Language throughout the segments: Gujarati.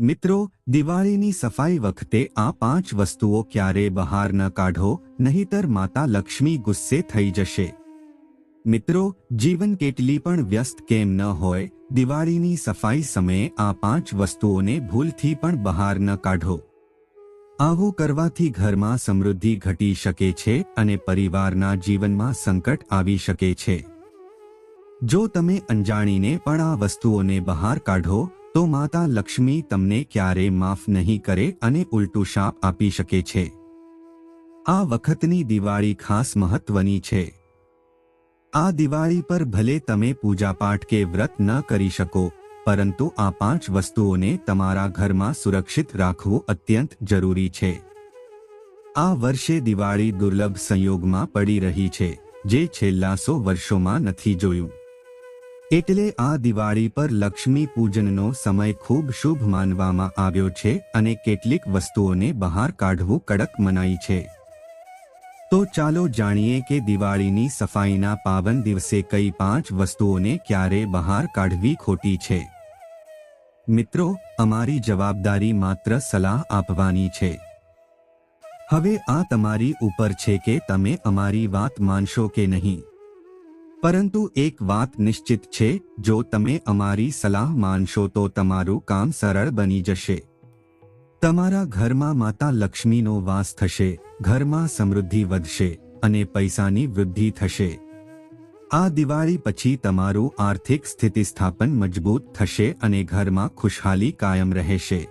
મિત્રો, દિવાળીની સફાઈ વખતે આ પાંચ વસ્તુઓ ક્યારે બહાર ન કાઢો, નહીતર માતા લક્ષ્મી ગુસ્સે થઈ જશે. મિત્રો, જીવન કેટલી પણ વ્યસ્ત કેમ ન હોય, દિવાળીની સફાઈ સમયે આ પાંચ વસ્તુઓને ભૂલથી પણ બહાર ન કાઢો. આવું કરવાથી ઘરમાં સમૃદ્ધિ ઘટી શકે છે અને પરિવારના જીવનમાં સંકટ આવી શકે છે. જો તમે અંજાણીને પણ આ વસ્તુઓને બહાર કાઢો તો માતા લક્ષ્મી તમને ક્યારે માફ નહીં કરે અને ઉલટું શાપ આપી શકે છે. આ વખતની દિવાળી ખાસ મહત્વની છે. આ દિવાળી પર ભલે તમે પૂજાપાઠ કે વ્રત ન કરી શકો, પરંતુ આ પાંચ વસ્તુઓને તમારા ઘરમાં સુરક્ષિત રાખવું અત્યંત જરૂરી છે. આ વર્ષે દિવાળી દુર્લભ સંયોગમાં પડી રહી છે, જે છેલ્લા સો વર્ષોમાં નથી જોયું. એટલે આ દિવાળી પર લક્ષ્મી પૂજનનો સમય ખૂબ શુભ માનવામાં આવ્યો છે અને કેટલીક વસ્તુઓને બહાર કાઢવું કડક મનાઈ છે. તો ચાલો જાણીએ કે દિવાળીની સફાઈના પાવન દિવસે કઈ પાંચ વસ્તુઓને ક્યારે બહાર કાઢવી ખોટી છે. મિત્રો, અમારી જવાબદારી માત્ર સલાહ આપવાની છે. હવે આ તમારી ઉપર છે કે તમે અમારી વાત માનશો કે નહીં. પરંતુ એક વાત નિશ્ચિત છે, જો તમે અમારી સલાહ માનશો તો તમારું કામ સરળ બની જશે. તમારા ઘરમાં માતા લક્ષ્મીનો વાસ થશે, ઘરમાં સમૃદ્ધિ વધશે અને પૈસાની વૃદ્ધિ થશે. આ દિવાળી પછી તમારું આર્થિક સ્થિતિસ્થાપન મજબૂત થશે અને ઘરમાં ખુશહાલી કાયમ રહેશે.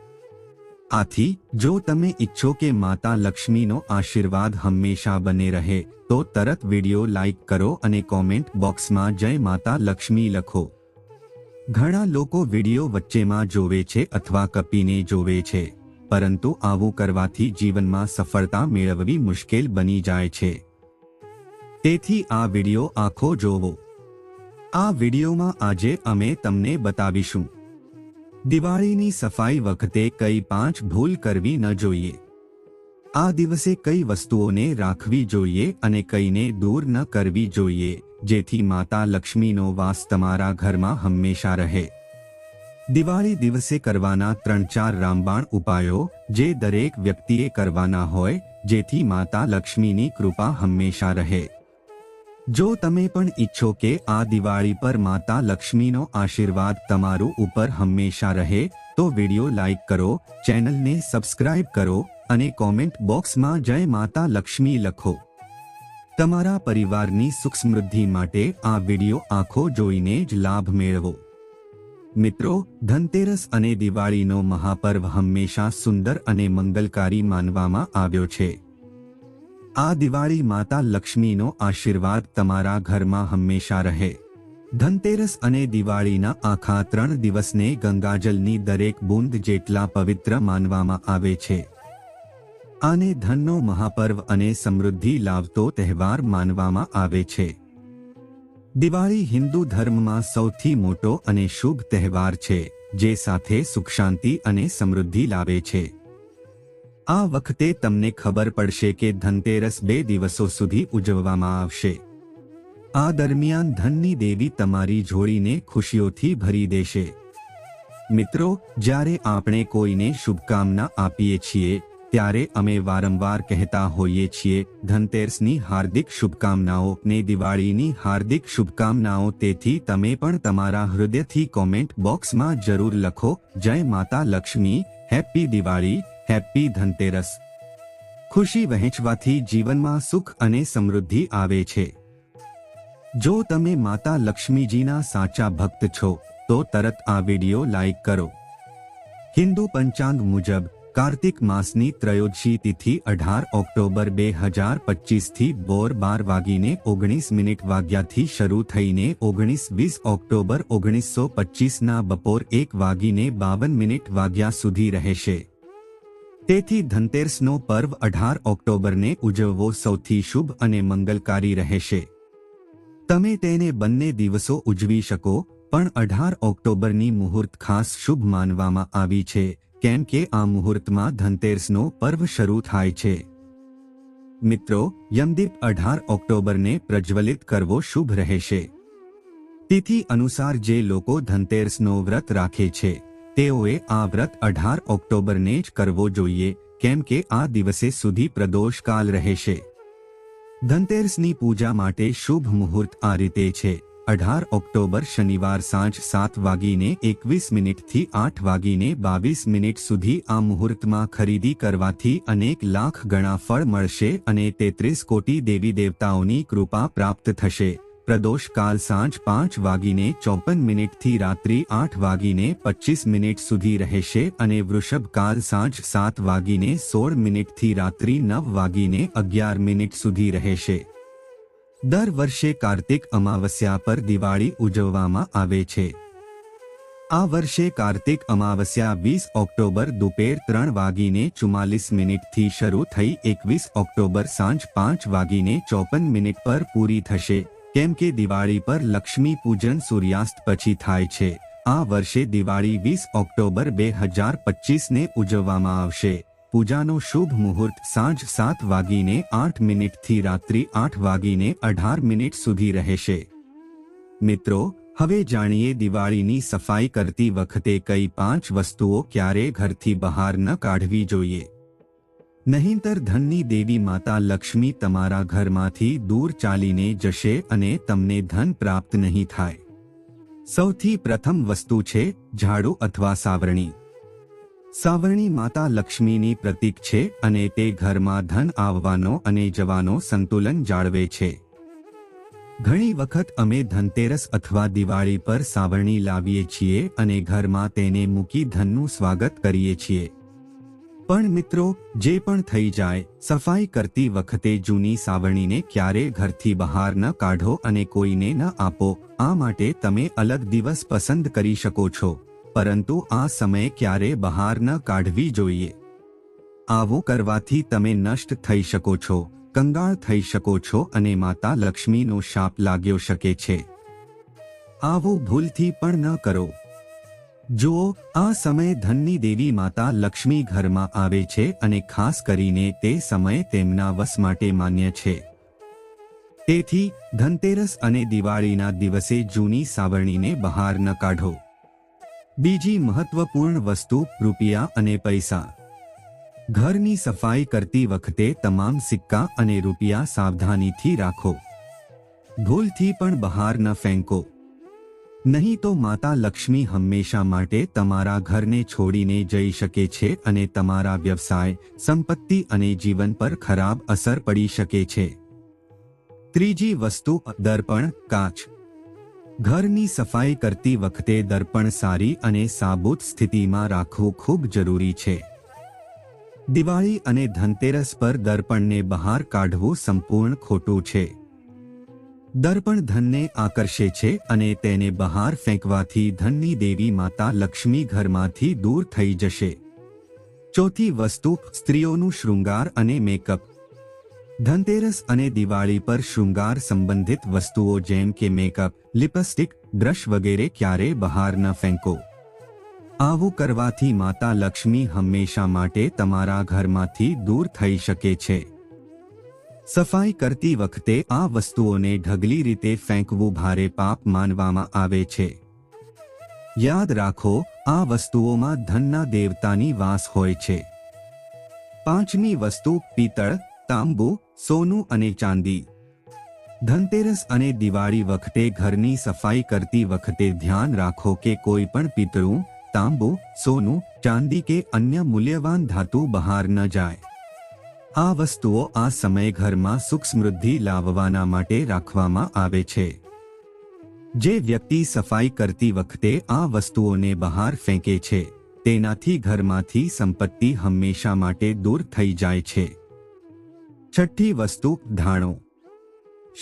આથી, જો તમે ઈચ્છો કે માતા લક્ષ્મીનો આશીર્વાદ હંમેશા બને રહે, તો તરત વિડિયો લાઈક કરો અને કોમેન્ટ બોક્સમાં જય માતા લક્ષ્મી લખો. ઘણા લોકો વીડિયો વચ્ચેમાં જોવે છે અથવા કપીને જોવે છે, પરંતુ આવું કરવાથી જીવનમાં સફળતા મેળવવી મુશ્કેલ બની જાય છે. તેથી આ વિડિયો આખો જોવો. આ વિડીયોમાં આજે અમે તમને બતાવીશું. દિવાળીની સફાઈ વખતે કઈ પાંચ ભૂલ કરવી ન જોઈએ. આ દિવસે કઈ વસ્તુઓને રાખવી જોઈએ અને કઈને દૂર ન કરવી જોઈએ, જેથી માતા લક્ષ્મીનો વાસ તમારા ઘરમાં હંમેશા રહે. દિવાળી દિવસે કરવાના ત્રણ ચાર રામબાણ ઉપાયો, જે દરેક વ્યક્તિએ કરવાના હોય, જેથી માતા લક્ષ્મીની કૃપા હંમેશા રહે. જો તમે પણ ઈચ્છો કે આ દિવાળી પર માતા લક્ષ્મીનો આશીર્વાદ તમારું ઉપર હંમેશા રહે, તો વિડિયો લાઈક કરો, ચેનલને સબસ્ક્રાઇબ કરો અને કોમેન્ટ બોક્સમાં જય માતા લક્ષ્મી લખો. તમારા પરિવારની સુખ સમૃદ્ધિ માટે આ વિડિયો આખો જોઈને જ લાભ મેળવો. મિત્રો, ધનતેરસ અને દિવાળીનો મહાપર્વ હંમેશા સુંદર અને મંગલકારી માનવામાં આવ્યો છે. આ દિવાળી માતા લક્ષ્મીનો આશીર્વાદ તમારા ઘરમાં હંમેશા રહે. ધનતેરસ અને દિવાળીના આખા ત્રણ દિવસને ગંગાજલની દરેક બૂંદ જેટલા પવિત્ર માનવામાં આવે છે. આને ધનનો મહાપર્વ અને સમૃદ્ધિ લાવતો તહેવાર માનવામાં આવે છે. દિવાળી હિન્દુ ધર્મમાં સૌથી મોટો અને શુભ તહેવાર છે, જે સાથે સુખ શાંતિ અને સમૃદ્ધિ લાવે છે. આ વખતે તમને ખબર પડશે કે ધનતેરસ બે દિવસો સુધી ઉજવવામાં આવશે. આ દરમિયાન ધનની દેવી તમારી જોડીને ખુશીઓથી ભરી દેશે. મિત્રો, જ્યારે આપણે કોઈને શુભકામના આપીએ છીએ, ત્યારે અમે વારંવાર કહેતા હોઈએ છીએ, ધનતેરસની હાર્દિક શુભકામનાઓ ને દિવાળીની હાર્દિક શુભકામનાઓ તેથી તમે પણ તમારા હૃદયથી કોમેન્ટ બોક્સમાં જરૂર લખો, જય માતા લક્ષ્મી હેપી દિવાળી હેપી ધનતેરસ. ખુશી વહેંચવાથી જીવનમાં સુખ અને સમૃદ્ધિ આવે છે. જો તમે માતા લક્ષ્મીજીના સાચા ભક્ત છો, તો તરત આ વીડિયો લાઈક કરો. હિન્દુ પંચાંગ મુજબ, કાર્તિક માસની ત્રયોદશી તિથિ અઢાર ઓક્ટોબર બે હજાર પચીસથી બોર બાર વાગીને ઓગણીસ મિનિટ વાગ્યાથી શરૂ થઈને ઓગણીસ વીસ ઓક્ટોબર ઓગણીસો પચીસના બપોર એક વાગીને બાવન મિનિટ વાગ્યા સુધી રહેશે. તેથી ધનતેરસનો પર્વ અઢાર ઓક્ટોબરને ઉજવવો સૌથી શુભ અને મંગલકારી રહેશે. તમે તેને બંને દિવસો ઉજવી શકો, પણ અઢાર ઓક્ટોબરની મુહૂર્ત ખાસ શુભ માનવામાં આવી છે, કેમ કે આ મુહૂર્તમાં ધનતેરસનો પર્વ શરૂ થાય છે. મિત્રો, યમદીપ અઢાર ઓક્ટોબરને પ્રજ્વલિત કરવો શુભ રહેશે. તિથિ અનુસાર જે લોકો ધનતેરસનો વ્રત રાખે છે તેઓએ આ વ્રત અઢાર ઓક્ટોબરને જ કરવો જોઈએ, કેમ કે આ દિવસે સુધી પ્રદોષકાલ રહેશે. ધનતેરસની પૂજા માટે શુભ મુહૂર્ત આ રીતે છે. અઢાર ઓક્ટોબર શનિવાર સાંજ સાત વાગીને એકવીસ મિનિટથી આઠ વાગીને બાવીસ મિનિટ સુધી આ મુહૂર્તમાં ખરીદી કરવાથી અનેક લાખ ગણા ફળ મળશે અને તેત્રીસ કોટી દેવી દેવતાઓની કૃપા પ્રાપ્ત થશે. પ્રદોષકાલ સાંજ પાંચ વાગીને ચોપન મિનિટથી રાત્રિ આઠ વાગીને પચીસ મિનિટ સુધી રહેશે અને વૃષભકાલ સાંજ સાત વાગીને સોળ મિનિટથી રાત્રિ નવ વાગીને અગિયાર મિનિટ સુધી રહેશે. દર વર્ષે કાર્તિક અમાવસ્યા પર દિવાળી ઉજવવામાં આવે છે. આ વર્ષે કાર્તિક અમાવસ્યા વીસ ઓક્ટોબર દુપેર ત્રણ વાગીને ચુમ્માલીસ મિનિટથી શરૂ થઈ એકવીસ ઓક્ટોબર સાંજ પાંચ વાગીને ચોપન મિનિટ પર પૂરી થશે. કેમ કે દિવાળી પર લક્ષ્મી પૂજન સૂર્યાસ્ત પછી થાય છે. આ વર્ષે દિવાળી વીસ ઓક્ટોબર બે હજાર પચીસને ઉજવવામાં આવશે. પૂજાનો શુભ મુહૂર્ત સાંજ સાત વાગીને આઠ મિનિટથી રાત્રિ આઠ વાગીને અઢાર મિનિટ સુધી રહેશે. મિત્રો, હવે જાણીએ દિવાળીની સફાઈ કરતી વખતે કઈ પાંચ વસ્તુઓ ક્યારે ઘરથી બહાર ન કાઢવી જોઈએ? નહીંતર ધનની દેવી માતા લક્ષ્મી તમારા ઘરમાંથી દૂર ચાલીને જશે અને તમને ધન પ્રાપ્ત નહીં થાય. સૌથી પ્રથમ વસ્તુ છે, ઝાડુ અથવા સાવરણી. સાવરણી માતા લક્ષ્મીની પ્રતીક છે અને તે ઘરમાં ધન આવવાનો અને જવાનો સંતુલન જાળવે છે. ઘણી વખત અમે ધનતેરસ અથવા દિવાળી પર સાવરણી લાવીએ છીએ અને ઘરમાં તેને મૂકી ધનનું સ્વાગત કરીએ છીએ. પણ મિત્રો, જે પણ થઈ જાય, સફાઈ કરતી વખતે જૂની સાવરણીને ક્યારે ઘરથી બહાર ન કાઢો અને કોઈને ન આપો, આ માટે તમે અલગ દિવસ પસંદ કરી શકો છો. પરંતુ આ સમય ક્યારે બહાર ન કાઢવી જોઈએ. આવું કરવાથી તમે નષ્ટ થઈ શકો છો, કંગાળ થઈ શકો છો અને માતા લક્ષ્મીનો શાપ લાગ્યો શકે છે. આવું ભૂલથી પણ ન કરો. જુઓ, આ સમયે ધનની દેવી માતા લક્ષ્મી ઘરમાં આવે છે અને ખાસ કરીને તે સમય તેમના વસ માટે માન્ય છે. તેથી, ધનતેરસ અને દિવાળીના દિવસે જૂની સાવરણીને બહાર ન કાઢો. બીજી મહત્વપૂર્ણ વસ્તુ રૂપિયા અને પૈસા. ઘરની સફાઈ કરતી વખતે તમામ સિક્કા અને રૂપિયા સાવધાનીથી રાખો. ભૂલથી પણ બહાર ન ફેંકો. નહીં તો માતા લક્ષ્મી હંમેશા માટે તમારા ઘરને છોડીને જઈ શકે છે અને તમારા વ્યવસાય, સંપત્તિ અને જીવન પર ખરાબ અસર પડી શકે છે. ત્રીજી વસ્તુ, દર્પણ, કાચ. ઘરની સફાઈ કરતી વખતે દર્પણ સારી અને સાબુત સ્થિતિમાં રાખવું ખૂબ જરૂરી છે. દિવાળી અને ધનતેરસ પર દર્પણને બહાર કાઢવું સંપૂર્ણ ખોટું છે. દર્પણ ધનને આકર્ષે છે અને તેને બહાર ફેંકવાથી ધનની દેવી માતા લક્ષ્મી ઘરમાંથી દૂર થઈ જશે. ચોથી વસ્તુ, સ્ત્રીઓનું શૃંગાર અને મેકઅપ. ધનતેરસ અને દિવાળી પર શૃંગાર સંબંધિત વસ્તુઓ જેમ કે મેકઅપ, લિપસ્ટિક, બ્રશ વગેરે ક્યારે બહાર ન ફેંકો. આવું કરવાથી માતા લક્ષ્મી હંમેશા માટે તમારા ઘરમાંથી દૂર થઈ શકે છે. સફાઈ કરતી વખતે આ વસ્તુઓને ઢગલી રીતે ફેંકવું ભારે પાપ માનવામાં આવે છે. યાદ રાખો, આ વસ્તુઓમાં ધનના દેવતાની વાસ હોય છે. પાંચમી વસ્તુ, પિત્તળ, તાંબુ, સોનું અને ચાંદી. ધનતેરસ અને દિવાળી વખતે ઘરની સફાઈ કરતી વખતે ધ્યાન રાખો કે કોઈ પણ પિત્તળું, તાંબુ, સોનું, ચાંદી કે અન્ય મૂલ્યવાન ધાતુ બહાર ન જાય. આ વસ્તુઓ આ સમય ઘરમાં સુખ સમૃદ્ધિ લાવવાના માટે રાખવામાં આવે છે. જે વ્યક્તિ સફાઈ કરતી વખતે આ વસ્તુઓને બહાર ફેંકે છે, તેનાથી ઘરમાંથી સંપત્તિ હંમેશા માટે દૂર થઈ જાય છે. છઠ્ઠી વસ્તુ, ધાણો.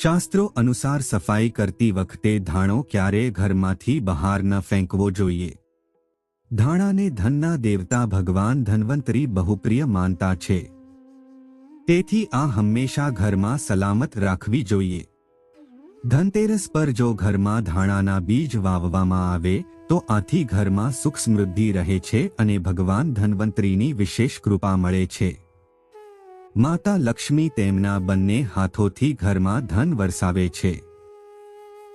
શાસ્ત્રો અનુસાર સફાઈ કરતી વખતે ધાણો ક્યારે ઘરમાંથી બહાર ન ફેંકવો જોઈએ. ધાણાને ધનના દેવતા ભગવાન ધન્વંતરી બહુપ્રિય માનતા છે. તેથી આ હંમેશા ઘરમાં સલામત રાખવી જોઈએ. ધનતેરસ પર જો ઘરમાં ધાણાના બીજ વાવવામાં આવે, તો આથી ઘરમાં સુખ સમૃદ્ધિ રહે છે અને ભગવાન ધનવંતરીની વિશેષ કૃપા મળે છે. માતા લક્ષ્મી તેમના બંને હાથોથી ઘરમાં ધન વરસાવે છે.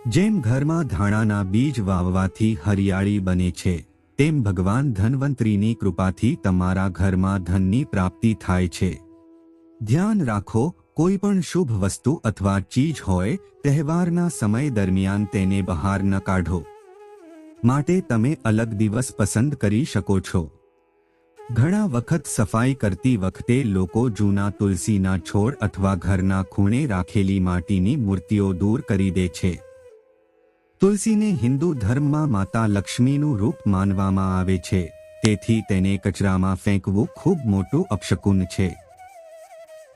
જેમ ઘરમાં ધાણાના બીજ વાવવાથી હરિયાળી બને છે, તેમ ભગવાન ધનવંતરીની કૃપાથી તમારા ઘરમાં ધનની પ્રાપ્તિ થાય છે. ધ્યાન રાખો, કોઈ પણ શુભ વસ્તુ અથવા ચીજ હોય, તહેવારના સમય દરમિયાન તેને બહાર ન કાઢો. માટે તમે અલગ દિવસ પસંદ કરી શકો છો. ઘણા વખત સફાઈ કરતી વખતે લોકો જૂના તુલસીના છોડ અથવા ઘરના ખૂણે રાખેલી માટીની મૂર્તિઓ દૂર કરી દે છે. તુલસીને હિન્દુ ધર્મમાં માતા લક્ષ્મીનું રૂપ માનવામાં આવે છે. તેથી તેને કચરામાં ફેંકવું ખૂબ મોટું અપશકુન છે.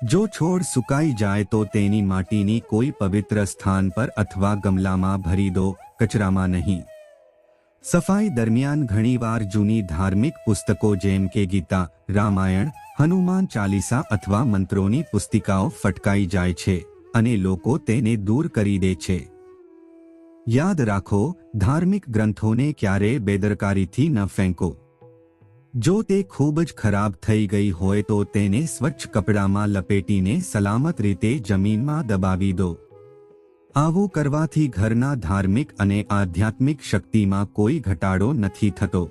જો છોડ સુકાઈ જાય તો તેની માટીની કોઈ પવિત્ર સ્થાન પર અથવા ગમલામાં ભરી દો, કચરામાં નહીં. સફાઈ દરમિયાન ઘણીવાર જૂની ધાર્મિક પુસ્તકો જેમ કે ગીતા, રામાયણ, હનુમાન ચાલીસા અથવા મંત્રોની પુસ્તિકાઓ ફટકાઈ જાય છે અને લોકો તેને દૂર કરી દે છે. યાદ રાખો, ધાર્મિક ગ્રંથોને ક્યારે બેદરકારીથી ન ફેંકો. જો તે ખૂબ જ ખરાબ થઈ ગઈ હોય તો તેને સ્વચ્છ કપડામાં લપેટીને સલામત રીતે જમીનમાં દબાવી દો. આવું કરવાથી ઘરના ધાર્મિક અને આધ્યાત્મિક શક્તિમાં કોઈ ઘટાડો નથી થતો.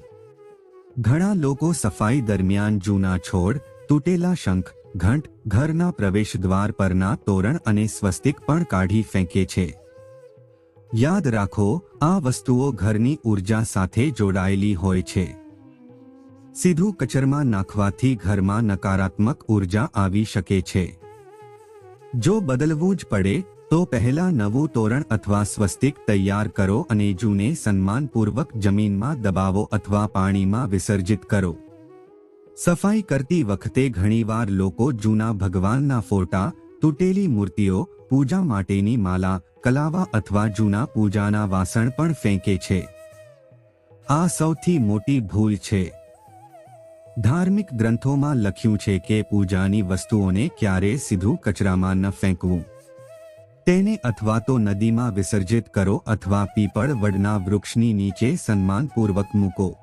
ઘણા લોકો સફાઈ દરમિયાન જૂના છોડ, તૂટેલા શંખ, ઘંટ, ઘરના પ્રવેશદ્વાર પરના તોરણ અને સ્વસ્તિક પણ કાઢી ફેંકે છે. યાદ રાખો, આ વસ્તુઓ ઘરની ઊર્જા સાથે જોડાયેલી હોય છે. સીધું કચરમાં નાખવાથી ઘરમાં નકારાત્મક ઊર્જા આવી શકે છે. જો બદલવું જ પડે, તો પહેલા નવું તોરણ અથવા સ્વસ્તિક તૈયાર કરો અને જૂને સન્માનપૂર્વક જમીનમાં દબાવો અથવા પાણીમાં વિસર્જિત કરો. સફાઈ કરતી વખતે ઘણીવાર લોકો જૂના ભગવાનના ફોટા, તૂટેલી મૂર્તિઓ, પૂજા માટેની માલા, કલાવા અથવા જૂના પૂજાના વાસણ પણ ફેંકે છે. આ સૌથી મોટી ભૂલ છે. ધાર્મિક ગ્રંથોમાં લખ્યું છે કે પૂજાની વસ્તુઓને ક્યારે સીધું કચરામાં ન ફેંકવું. તેને અથવા તો નદીમાં વિસર્જિત કરો અથવા પીપળ વડના વૃક્ષની નીચે સન્માનપૂર્વક મૂકો.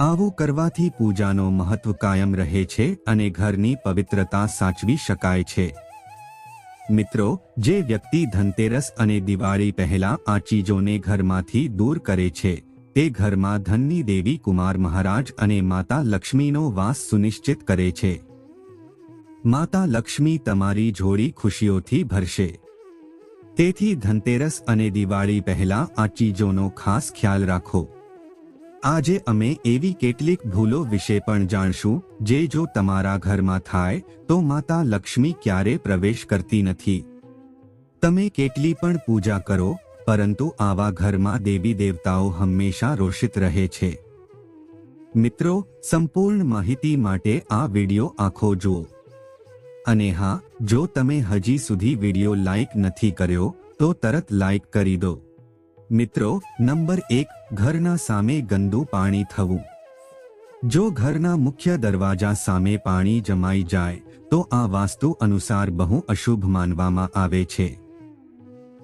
આવું કરવાથી પૂજાનો મહત્વ કાયમ રહે છે અને ઘરની પવિત્રતા સાચવી શકાય છે. મિત્રો, જે વ્યક્તિ ધનતેરસ અને દિવાળી પહેલા આ ચીજોને ઘરમાંથી દૂર કરે છે તે ઘરમાં ધનની દેવી કુમાર મહારાજ અને માતા લક્ષ્મીનો વાસ સુનિશ્ચિત કરે છે. માતા લક્ષ્મી તમારી જોડી ખુશીઓથી ભરશે. તેથી ધનતેરસ અને દિવાળી પહેલા આ ચીજોનો ખાસ ખ્યાલ રાખો. આજે અમે એવી કેટલીક ભૂલો વિશે પણ જાણશું, જે જો તમારા ઘરમાં થાય, તો માતા લક્ષ્મી ક્યારે પ્રવેશ કરતી નથી. તમે કેટલી પણ પૂજા કરો પરંતુ આવા ઘરમાં દેવી દેવતાઓ હંમેશા રોષિત રહે છે. મિત્રો, સંપૂર્ણ માહિતી માટે આ વિડિયો આખો જુઓ. અને હા, જો તમે હજી સુધી વિડિયો લાઇક નથી કર્યો, તો તરત લાઇક કરી દો. મિત્રો, નંબર એક, ઘરના સામે ગંદુ પાણી થવું. જો ઘરના મુખ્ય દરવાજા સામે પાણી જમાઈ જાય, તો આ વાસ્તુ અનુસાર બહુ અશુભ માનવામાં આવે છે.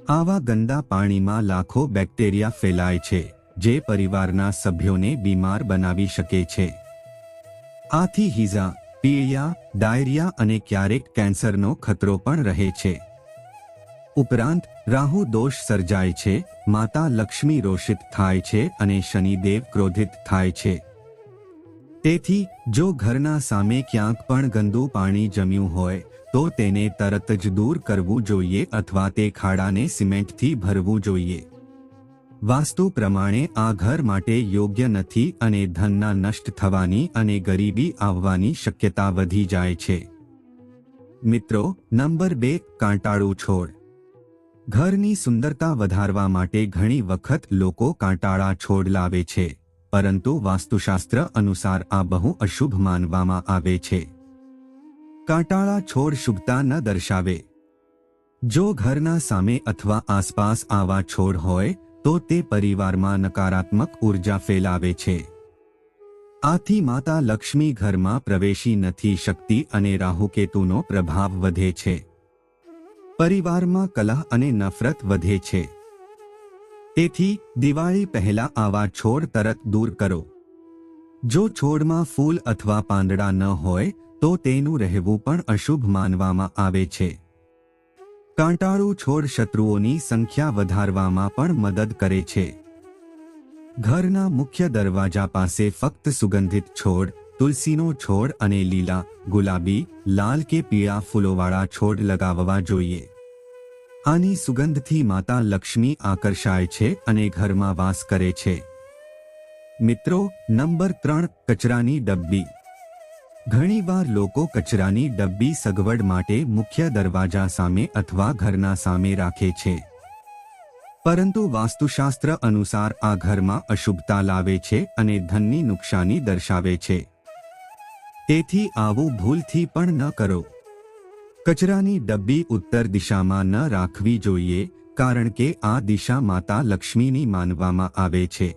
આવા ગંદા પાણીમાં લાખો બેક્ટેરિયા ફેલાય છે, જે પરિવારના સભ્યોને બીમાર બનાવી શકે છે. આથી હિઝા, પીળિયા, ડાયરિયા અને ક્યારેક કેન્સરનો ખતરો પણ રહે છે. ઉપરાંત, રાહુ દોષ સર્જાય છે, માતા લક્ષ્મી રોષિત થાય છે અને શનિદેવ ક્રોધિત થાય છે. તેથી, જો ઘરના સામે ક્યાંક પણ ગંદુ પાણી જમ્યું હોય તો તેને તરત જ દૂર કરવું જોઈએ અથવા તે ખાડાને સિમેન્ટથી ભરવું જોઈએ. વાસ્તુ પ્રમાણે આ ઘર માટે યોગ્ય નથી અને ધનના નષ્ટ થવાની અને ગરીબી આવવાની શક્યતા વધી જાય છે. મિત્રો, નંબર બે, કાંટાળું છોડ. ઘરની સુંદરતા વધારવા માટે ઘણી વખત લોકો કાંટાળા છોડ લાવે છે, પરંતુ વાસ્તુશાસ્ત્ર અનુસાર આ બહુ અશુભ માનવામાં આવે છે. કાંટાળા છોડ શુભતા ન દર્શાવે. જો ઘરના સામે અથવા આસપાસ આવા છોડ હોય, તો તે પરિવારમાં નકારાત્મક ઊર્જા ફેલાવે છે. આથી માતા લક્ષ્મી ઘરમાં પ્રવેશી નથી શકતી અને રાહુકેતુનો પ્રભાવ વધે છે. પરિવારમાં કલહ અને નફરત વધે છે. તેથી દિવાળી પહેલા આવા છોડ તરત દૂર કરો. જો છોડમાં ફૂલ અથવા પાંદડા ન હોય તો તેનું રહેવું પણ અશુભ માનવામાં આવે છે. કાંટાળું છોડ શત્રુઓની સંખ્યા વધારવામાં પણ મદદ કરે છે. ઘરના મુખ્ય દરવાજા પાસે ફક્ત સુગંધિત છોડ, તુલસીનો છોડ અને લીલા, ગુલાબી, લાલ કે પીળા ફૂલોવાળા છોડ લગાવવા જોઈએ. આની સુગંધથી માતા લક્ષ્મી આકર્ષાય છે અને ઘરમાં વાસ કરે છે. મિત્રો, નંબર ત્રણ, કચરાની ડબ્બી. ઘણીવાર લોકો કચરાની ડબ્બી સગવડ માટે મુખ્ય દરવાજા સામે અથવા ઘરના સામે રાખે છે. પરંતુ વાસ્તુશાસ્ત્ર અનુસાર આ ઘરમાં અશુભતા લાવે છે અને ધનની નુકસાની દર્શાવે છે. તેથી આવું ભૂલથી પણ ન કરો. કચરાની ડબ્બી ઉત્તર દિશામાં ન રાખવી જોઈએ, કારણ કે આ દિશા માતા લક્ષ્મીની માનવામાં આવે છે.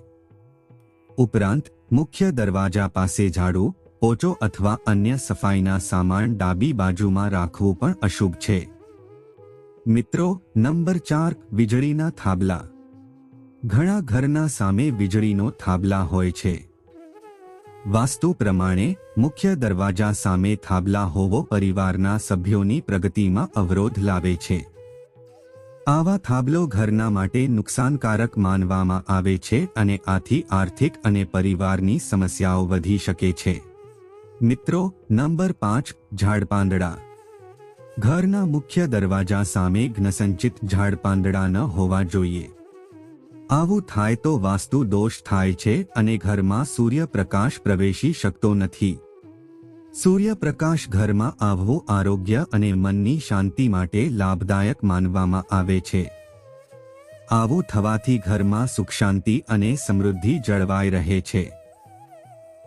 ઉપરાંત, મુખ્ય દરવાજા પાસે ઝાડુ પોચો અથવા અન્ય સફાઈના સામાન ડાબી બાજુમાં રાખવું પણ અશુભ છે. મિત્રો, નંબર ચાર, વીજળીના થાંભલા ઘણા ઘરના સામે વીજળીનો થાંભલા હોય છે. વાસ્તુ પ્રમાણે, મુખ્ય દરવાજા સામે થાંભલા હોવો પરિવારના સભ્યોની પ્રગતિમાં અવરોધ લાવે છે. આવા થાબલો ઘરના માટે નુકસાનકારક માનવામાં આવે છે અને આથી આર્થિક અને પરિવારની સમસ્યાઓ વધી શકે છે. મિત્રો, નંબર પાંચ, ઝાડપાંદડા. ઘરના મુખ્ય દરવાજા સામે જ્ઞસંચિત ઝાડપાંદડા ન હોવા જોઈએ. આવું થાય તો વાસ્તુ દોષ થાય છે અને ઘરમાં સૂર્યપ્રકાશ પ્રવેશી શકતો નથી. સૂર્યપ્રકાશ ઘરમાં આવવો આરોગ્ય અને મનની શાંતિ માટે લાભદાયક માનવામાં આવે છે. આવું થવાથી ઘરમાં સુખ શાંતિ અને સમૃદ્ધિ જળવાઈ રહે છે.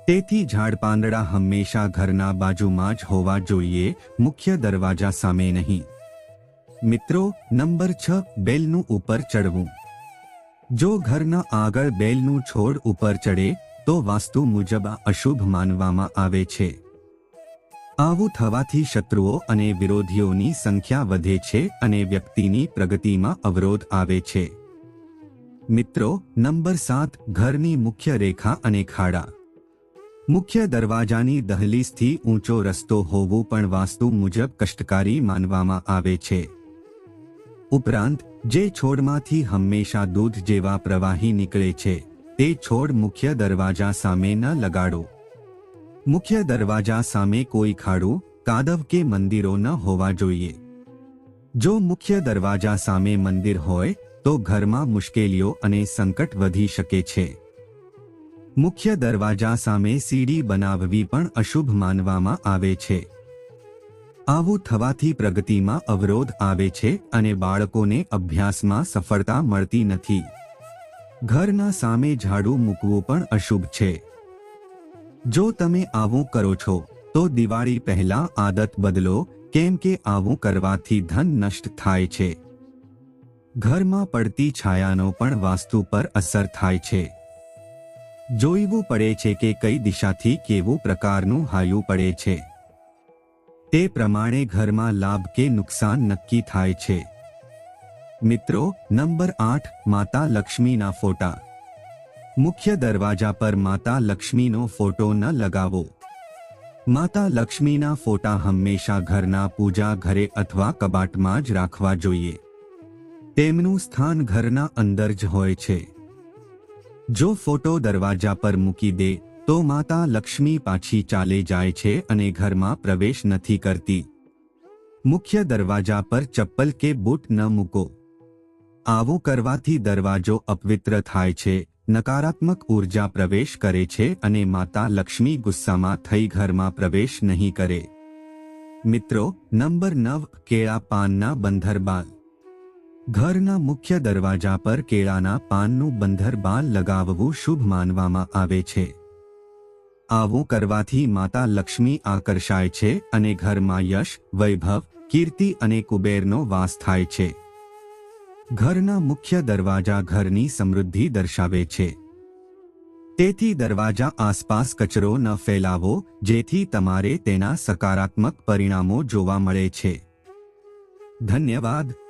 તેથી ઝાડ પાંદડા હંમેશા ઘરના બાજુમાં જ હોવા જોઈએ, મુખ્ય દરવાજા સામે નહીં. મિત્રો, નંબર છ, બેલનું ઉપર ચડવું. જો ઘરના આગળ બેલનું છોડ ઉપર ચડે, તો વાસ્તુ મુજબ અશુભ માનવામાં આવે છે. આવું થવાથી શત્રુઓ અને વિરોધીઓની સંખ્યા વધે છે અને વ્યક્તિની પ્રગતિમાં અવરોધ આવે છે. મિત્રો, નંબર સાત, ઘરની મુખ્ય રેખા અને ખાડા. મુખ્ય દરવાજાની દહલીઝથી ઊંચો રસ્તો હોવો પણ વાસ્તુ મુજબ કષ્ટકારી માનવામાં આવે છે. ઉપરાંત, જે છોડમાંથી હંમેશા દૂધ જેવા પ્રવાહી નીકળે છે, તે છોડ મુખ્ય દરવાજા સામે ન લગાડો. મુખ્ય દરવાજા સામે કોઈ ખાડું, કાદવ કે મંદિરો ન હોવા જોઈએ. જો મુખ્ય દરવાજા સામે મંદિર હોય, તો ઘરમાં મુશ્કેલીઓ અને સંકટ વધી શકે છે. મુખ્ય દરવાજા સામે સીડી બનાવવી પણ અશુભ માનવામાં આવે છે. આવું થવાથી પ્રગતિમાં અવરોધ આવે છે અને બાળકોને અભ્યાસમાં સફળતા મળતી નથી. ઘરના સામે ઝાડુ મૂકવું પણ અશુભ છે. જો તમે આવું કરો છો, તો દિવાળી પહેલા આદત બદલો, કેમ કે આવું કરવાથી ધન નષ્ટ થાય છે. ઘરમાં પડતી છાયાનો પણ વાસ્તુ પર અસર થાય છે. જોઈવું પડે છે કે કઈ દિશાથી કેવું પ્રકારનું હાયું પડે છે. તે પ્રમાણે ઘરમાં લાભ કે નુકસાન નક્કી થાય છે. મિત્રો, નંબર આઠ, માતા લક્ષ્મીના ફોટા. મુખ્ય દરવાજા પર માતા લક્ષ્મીનો ફોટો ન લગાવો. માતા લક્ષ્મીના ફોટા હંમેશા ઘરના પૂજા ઘરે અથવા કબાટમાં જ રાખવા જોઈએ. તેમનું સ્થાન ઘરના અંદર જ હોય છે. જો ફોટો દરવાજા પર મૂકી દે, તો માતા લક્ષ્મી પાછી ચાલે જાય છે અને ઘરમાં પ્રવેશ નથી કરતી. મુખ્ય દરવાજા પર ચપ્પલ કે બૂટ ન મૂકો. આવું કરવાથી દરવાજો અપવિત્ર થાય છે, નકારાત્મક ઊર્જા પ્રવેશ કરે છે અને માતા લક્ષ્મી ગુસ્સામાં થઈ ઘરમાં પ્રવેશ નહીં કરે. મિત્રો, નંબર નવ કેળા પાનના બંધર બાલ ઘરના મુખ્ય દરવાજા પર કેળાના પાનનું બંધર બાલ લગાવવું શુભ માનવામાં આવે છે. આવું કરવાથી માતા લક્ષ્મી આકર્ષાય છે અને ઘરમાં યશ, વૈભવ, કીર્તિ અને કુબેરનો વાસ થાય છે. ઘરના મુખ્ય દરવાજા ઘરની સમૃદ્ધિ દર્શાવે છે. તેથી દરવાજા આસપાસ કચરો ન ફેલાવો, જેથી તમારે તેના સકારાત્મક પરિણામો જોવા મળે છે. ધન્યવાદ.